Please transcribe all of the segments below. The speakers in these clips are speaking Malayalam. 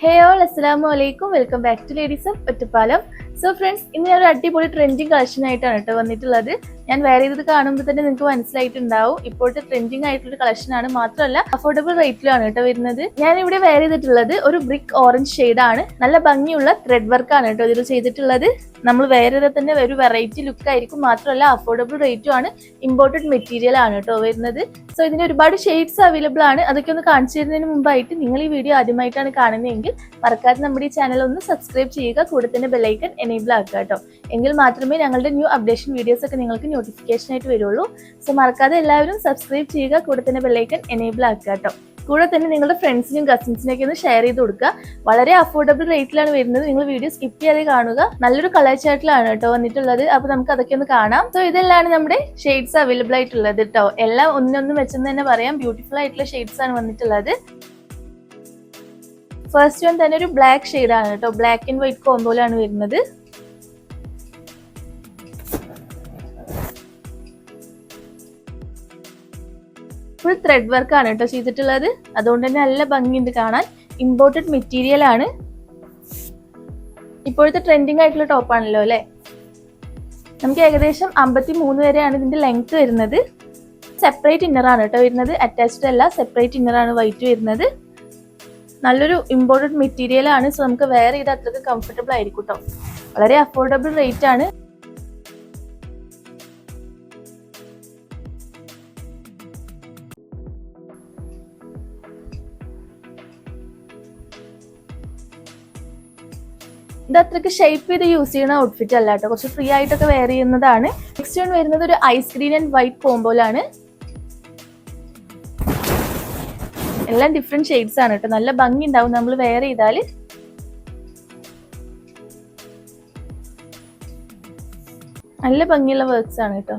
ഹേ ഓൾ അസ്സലാമു അലൈക്കും welcome back to ladies of Ottapalam so friends ഇന്ന് ഞാൻ ഒരു അടിപൊളി ട്രെൻഡിങ് കളക്ഷൻ ആയിട്ടാണ് കേട്ടോ വന്നിട്ടുള്ളത്. ഞാൻ വേറെ ഇത് കാണുമ്പോൾ തന്നെ നിങ്ങൾക്ക് മനസ്സിലായിട്ടുണ്ടാവും. ഇപ്പോഴത്തെ ട്രെൻഡിങ് ആയിട്ടുള്ള കളക്ഷൻ ആണ്. മാത്രമല്ല അഫോർഡബിൾ റേറ്റിലാണ് കേട്ടോ വരുന്നത്. ഞാൻ ഇവിടെ വെയർ ചെയ്തിട്ടുള്ളത് ഒരു ബ്രിക്ക് ഓറഞ്ച് ഷെയ്ഡ് ആണ്. നല്ല ഭംഗിയുള്ള ത്രെഡ് വർക്ക് ആണ് കേട്ടോ ഇതിൽ ചെയ്തിട്ടുള്ളത്. നമ്മൾ വേറെ തന്നെ ഒരു വെറൈറ്റി ലുക്ക് ആയിരിക്കും. മാത്രമല്ല അഫോർഡബിൾ റേറ്റും ആണ്. ഇമ്പോർട്ടഡ് മെറ്റീരിയൽ ആണ് കേട്ടോ വരുന്നത്. സോ ഇതിന് ഒരുപാട് ഷെയ്ഡ്സ് അവൈലബിൾ ആണ്. അതൊക്കെ ഒന്ന് കാണിച്ചു തരുന്നതിന് മുമ്പായിട്ട് നിങ്ങൾ ഈ വീഡിയോ ആദ്യമായിട്ടാണ് കാണുന്നതെങ്കിൽ മറക്കാതെ നമ്മുടെ ഈ ചാനൽ ഒന്ന് സബ്സ്ക്രൈബ് ചെയ്യുക. കൂടെ തന്നെ ബെല്ലൈക്കൺ എനേബിൾ ആക്കുക കേട്ടോ എങ്കിൽ മാത്രമേ ഞങ്ങളുടെ ന്യൂ അപ്ഡേഷൻ വീഡിയോസ് ഒക്കെ നിങ്ങൾക്ക് നോട്ടിഫിക്കേഷൻ ആയിട്ട് വരുള്ളൂ. സോ മറക്കാതെ എല്ലാവരും സബ്സ്ക്രൈബ് ചെയ്യുക കൂടെ തന്നെ ബെല്ലൈക്കൺ എനേബിൾ ആക്കുക കേട്ടോ കൂടെ തന്നെ നിങ്ങളുടെ ഫ്രണ്ട്സിനും കസിൻസിനൊക്കെ ഒന്ന് ഷെയർ ചെയ്ത് കൊടുക്കുക. വളരെ അഫോർഡബിൾ റേറ്റിലാണ് വരുന്നത്. നിങ്ങൾ വീഡിയോ സ്കിപ്പ് ചെയ്യാതെ കാണുക. നല്ലൊരു കളർ ചാർട്ടിലാണ് കേട്ടോ വന്നിട്ടുള്ളത്. അപ്പോൾ നമുക്ക് അതൊക്കെ ഒന്ന് കാണാം. സോ ഇതെല്ലാം നമ്മുടെ ഷെയ്ഡ്സ് അവൈലബിൾ ആയിട്ടുള്ളത് കേട്ടോ എല്ലാം ഒന്നൊന്നും വെച്ചെന്ന് തന്നെ പറയാം. ബ്യൂട്ടിഫുൾ ആയിട്ടുള്ള ഷെയ്ഡ്സ് ആണ് വന്നിട്ടുള്ളത്. ഫസ്റ്റ് വൺ തന്നെ ഒരു ബ്ലാക്ക് ഷെയ്ഡാണ് കേട്ടോ ബ്ലാക്ക് ആൻഡ് വൈറ്റ് കോംബോയിലാണ് വരുന്നത്. ത്രെഡ് വർക്ക് ആണ് കേട്ടോ ചെയ്തിട്ടുള്ളത്. അതുകൊണ്ട് തന്നെ നല്ല ഭംഗിയുണ്ട് കാണാൻ. ഇമ്പോർട്ടഡ് മെറ്റീരിയൽ ആണ്. ഇപ്പോഴത്തെ ട്രെൻഡിങ് ആയിട്ടുള്ള ടോപ്പ് ആണല്ലോ അല്ലേ? നമുക്ക് ഏകദേശം അമ്പത്തി മൂന്ന് വരെയാണ് ഇതിന്റെ ലെങ്ത് വരുന്നത്. സെപ്പറേറ്റ് ഇന്നർ ആണ് കേട്ടോ വരുന്നത്. അറ്റാച്ച്ഡ് അല്ല സെപ്പറേറ്റ് ഇന്നർ ആണ് വൈറ്റ് വരുന്നത്. നല്ലൊരു ഇമ്പോർട്ടഡ് മെറ്റീരിയൽ ആണ്. സോ നമുക്ക് വേറെ ഇത് അത്രയ്ക്ക് കംഫർട്ടബിൾ ആയിരിക്കും കേട്ടോ. വളരെ അഫോർഡബിൾ റേറ്റ് ആണ്. ഇത് അത്രയ്ക്ക് ഷേപ്പ് ചെയ്ത് യൂസ് ചെയ്യുന്ന ഔട്ട്ഫിറ്റ് അല്ല കേട്ടോ. കുറച്ച് ഫ്രീ ആയിട്ടൊക്കെ വെയർ ചെയ്യുന്നതാണ്. നെക്സ്റ്റ് വൺ വരുന്നത് ഒരു ഐസ് ഗ്രീൻ ആൻഡ് വൈറ്റ് കോമ്പോലാണ് എല്ലാം ഡിഫറെന്റ് ഷെയ്ഡ്സ് ആണ് കേട്ടോ. നല്ല ഭംഗി ഉണ്ടാവും നമ്മൾ വെയർ ചെയ്താൽ. നല്ല ഭംഗിയുള്ള വർക്ക്സ് ആണ് കേട്ടോ.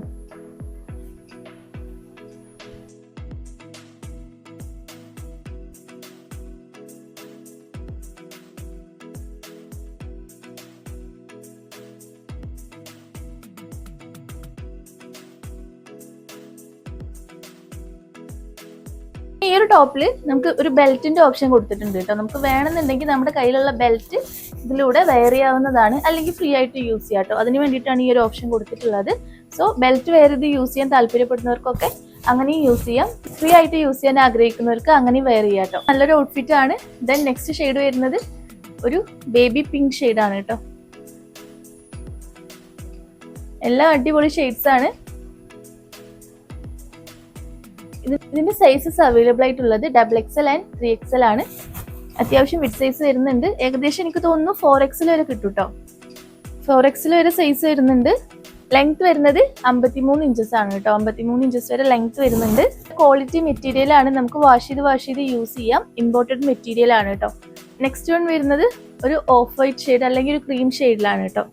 ഈ ഒരു ടോപ്പിൽ നമുക്ക് ഒരു ബെൽറ്റിന്റെ ഓപ്ഷൻ കൊടുത്തിട്ടുണ്ട് കേട്ടോ. നമുക്ക് വേണമെന്നുണ്ടെങ്കിൽ നമ്മുടെ കയ്യിലുള്ള ബെൽറ്റ് ഇതിലൂടെ വെയർ ചെയ്യാവുന്നതാണ് അല്ലെങ്കിൽ ഫ്രീ ആയിട്ട് യൂസ് ചെയ്യാം കേട്ടോ. അതിന് വേണ്ടിയിട്ടാണ് ഈ ഒരു ഓപ്ഷൻ കൊടുത്തിട്ടുള്ളത്. സോ ബെൽറ്റ് വെയർ ചെയ്ത് യൂസ് ചെയ്യാൻ താല്പര്യപ്പെടുന്നവർക്കൊക്കെ അങ്ങനെയും യൂസ് ചെയ്യാം. ഫ്രീ ആയിട്ട് യൂസ് ചെയ്യാൻ ആഗ്രഹിക്കുന്നവർക്ക് അങ്ങനെയും വെയർ ചെയ്യാം കേട്ടോ. നല്ലൊരു ഔട്ട്ഫിറ്റ് ആണ്. ദെൻ നെക്സ്റ്റ് ഷെയ്ഡ് വരുന്നത് ഒരു ബേബി പിങ്ക് ഷെയ്ഡാണ് കേട്ടോ. എല്ലാം അടിപൊളി ഷെയ്ഡ്സ് ആണ്. ഇത് ഇതിന്റെ സൈസസ് അവൈലബിൾ ആയിട്ടുള്ളത് double XL and three XL ആണ്. അത്യാവശ്യം വിഡ് സൈസ് വരുന്നുണ്ട്. ഏകദേശം എനിക്ക് തോന്നുന്നു ഫോർ എക്സൽ വരെ കിട്ടും കേട്ടോ ഫോർ എക്സൽ വരെ സൈസ് വരുന്നുണ്ട്. ലെങ്ത് വരുന്നത് അമ്പത്തിമൂന്ന് ഇഞ്ചസ് ആണ് കേട്ടോ. അമ്പത്തിമൂന്ന് ഇഞ്ചസ് വരെ ലെങ്ത് വരുന്നുണ്ട്. ക്വാളിറ്റി മെറ്റീരിയൽ ആണ് നമുക്ക് വാഷ് ചെയ്ത് വാഷ് ചെയ്ത് യൂസ് ചെയ്യാം. ഇമ്പോർട്ടഡ് മെറ്റീരിയൽ ആണ് കേട്ടോ. നെക്സ്റ്റ് വൺ വരുന്നത് ഒരു ഓഫ് വൈറ്റ് ഷെയ്ഡ് അല്ലെങ്കിൽ ഒരു ക്രീം ഷെയ്ഡിലാണ് കേട്ടോ.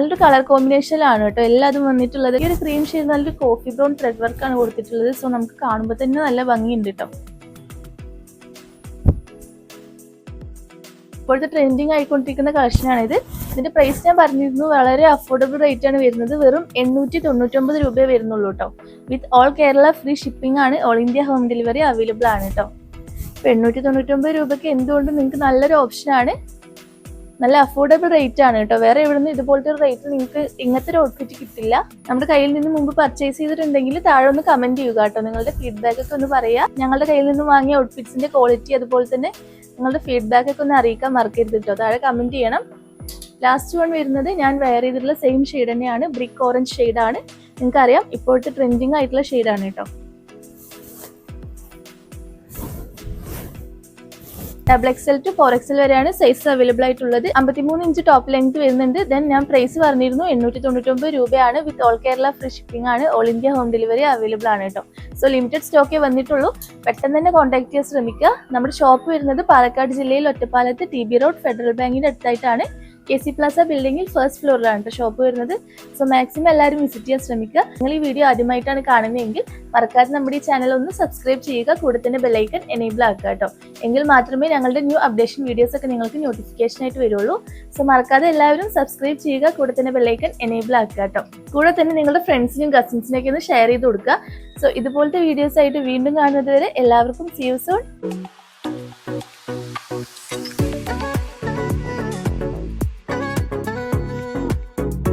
നല്ലൊരു കളർ കോമ്പിനേഷനിലാണ് കേട്ടോ. എല്ലാതും വന്നിട്ടുള്ളത്. ഈ ഒരു ക്രീം ഷെയ്ഡ് നല്ലൊരു കോഫി ബ്രൗൺ ത്രെഡ് വർക്ക് ആണ് കൊടുത്തിട്ടുള്ളത്. സോ നമുക്ക് കാണുമ്പോൾ തന്നെ നല്ല ഭംഗിയുണ്ട് കേട്ടോ. ഇപ്പോഴത്തെ ട്രെൻഡിങ് ആയിക്കൊണ്ടിരിക്കുന്ന കളക്ഷനാണിത് ഇത് ഇതിന്റെ പ്രൈസ് ഞാൻ പറഞ്ഞിരുന്നു. വളരെ അഫോർഡബിൾ റേറ്റ് ആണ് വരുന്നത്. വെറും എണ്ണൂറ്റി തൊണ്ണൂറ്റൊമ്പത് രൂപയെ വരുന്നുള്ളൂ കേട്ടോ. With all Kerala free shipping ആണ് all India home delivery available ആണ് കേട്ടോ. ഇപ്പൊ എണ്ണൂറ്റി തൊണ്ണൂറ്റൊമ്പത് രൂപയ്ക്ക് എന്തുകൊണ്ടും നിങ്ങൾക്ക് നല്ലൊരു ഓപ്ഷനാണ് നല്ല അഫോർഡബിൾ റേറ്റ് ആണ് കേട്ടോ. വേറെ എവിടെ നിന്ന് ഇതുപോലത്തെ ഒരു റേറ്റ് നിങ്ങൾക്ക് ഇങ്ങനത്തെ ഒരു ഔട്ട്ഫിറ്റ് കിട്ടില്ല. നമ്മുടെ കയ്യിൽ നിന്ന് മുമ്പ് പർച്ചേസ് ചെയ്തിട്ടുണ്ടെങ്കിൽ താഴെ ഒന്ന് കമന്റ് ചെയ്യുക കേട്ടോ. നിങ്ങളുടെ ഫീഡ്ബാക്ക് ഒക്കെ ഒന്ന് പറയാ ഞങ്ങളുടെ കയ്യിൽ നിന്ന് വാങ്ങിയ ഔട്ട്ഫിറ്റ്സിന്റെ ക്വാളിറ്റി അതുപോലെ തന്നെ നിങ്ങളുടെ ഫീഡ്ബാക്ക് ഒക്കെ ഒന്ന് അറിയിക്കാൻ മറക്കരുത് കേട്ടോ. താഴെ കമന്റ് ചെയ്യണം. ലാസ്റ്റ് വൺ വരുന്നത് ഞാൻ വെയർ ചെയ്തിട്ടുള്ള സെയിം ഷെയ്ഡ് തന്നെയാണ്. ബ്രിക്ക് ഓറഞ്ച് ഷെയ്ഡാണ് നിങ്ങൾക്കറിയാം ഇപ്പോഴത്തെ ട്രെൻഡിങ് ആയിട്ടുള്ള ഷെയ്ഡാണ് കേട്ടോ. Double XL to four XL വരെയാണ് സൈസ് അവൈലബിൾ ആയിട്ടുള്ളത്. അമ്പത്തിമൂന്ന് ഇഞ്ച് ടോപ്പ് ലെങ്ത് വരുന്നുണ്ട്. ദെൻ ഞാൻ പ്രൈസ് പറഞ്ഞിരുന്നു എണ്ണൂറ്റി തൊണ്ണൂറ്റൊമ്പത് രൂപയാണ്. With all Kerala free shipping ആണ് all India home delivery available ആണ് കേട്ടോ. സോ ലിമിറ്റഡ് സ്റ്റോക്കേ വന്നിട്ടുള്ളൂ. പെട്ടെന്ന് തന്നെ കോൺടാക്ട് ചെയ്യാൻ ശ്രമിക്കുക. നമ്മുടെ ഷോപ്പ് വരുന്നത് പാലക്കാട് ജില്ലയിൽ ഒറ്റപ്പാലത്ത് ടി ബി റോഡ് ഫെഡറൽ ബാങ്കിന്റെ അടുത്തായിട്ടാണ്. കെ സി പ്ലാസ ബിൽഡിംഗിൽ ഫസ്റ്റ് ഫ്ലോറിലാണ് കേട്ടോ ഷോപ്പ് വരുന്നത്. സോ മാക്സിമം എല്ലാവരും വിസിറ്റ് ചെയ്യാൻ ശ്രമിക്കുക. നിങ്ങൾ ഈ വീഡിയോ ആദ്യമായിട്ടാണ് കാണുന്നതെങ്കിൽ മറക്കാതെ നമ്മുടെ ഈ ചാനൽ ഒന്ന് സബ്സ്ക്രൈബ് ചെയ്യുക. കൂടെ തന്നെ ബെല്ലൈക്കൺ എനേബിൾ ആക്കുക കേട്ടോ എങ്കിൽ മാത്രമേ ഞങ്ങളുടെ ന്യൂ അപ്ഡേഷൻ വീഡിയോസ് ഒക്കെ നിങ്ങൾക്ക് നോട്ടിഫിക്കേഷൻ ആയിട്ട് വരുള്ളൂ. സോ മറക്കാതെ എല്ലാവരും സബ്സ്ക്രൈബ് ചെയ്യുക. കൂടെ തന്നെ ബെല്ലൈക്കൺ എനേബിൾ ആക്കുക കേട്ടോ കൂടെ തന്നെ നിങ്ങളുടെ ഫ്രണ്ട്സിനും കസിൻസിനൊക്കെ ഒന്ന് ഷെയർ ചെയ്ത് കൊടുക്കുക. സോ ഇതുപോലത്തെ വീഡിയോസ് ആയിട്ട് വീണ്ടും കാണുന്നത് വരെ എല്ലാവർക്കും സീവ് സോൺ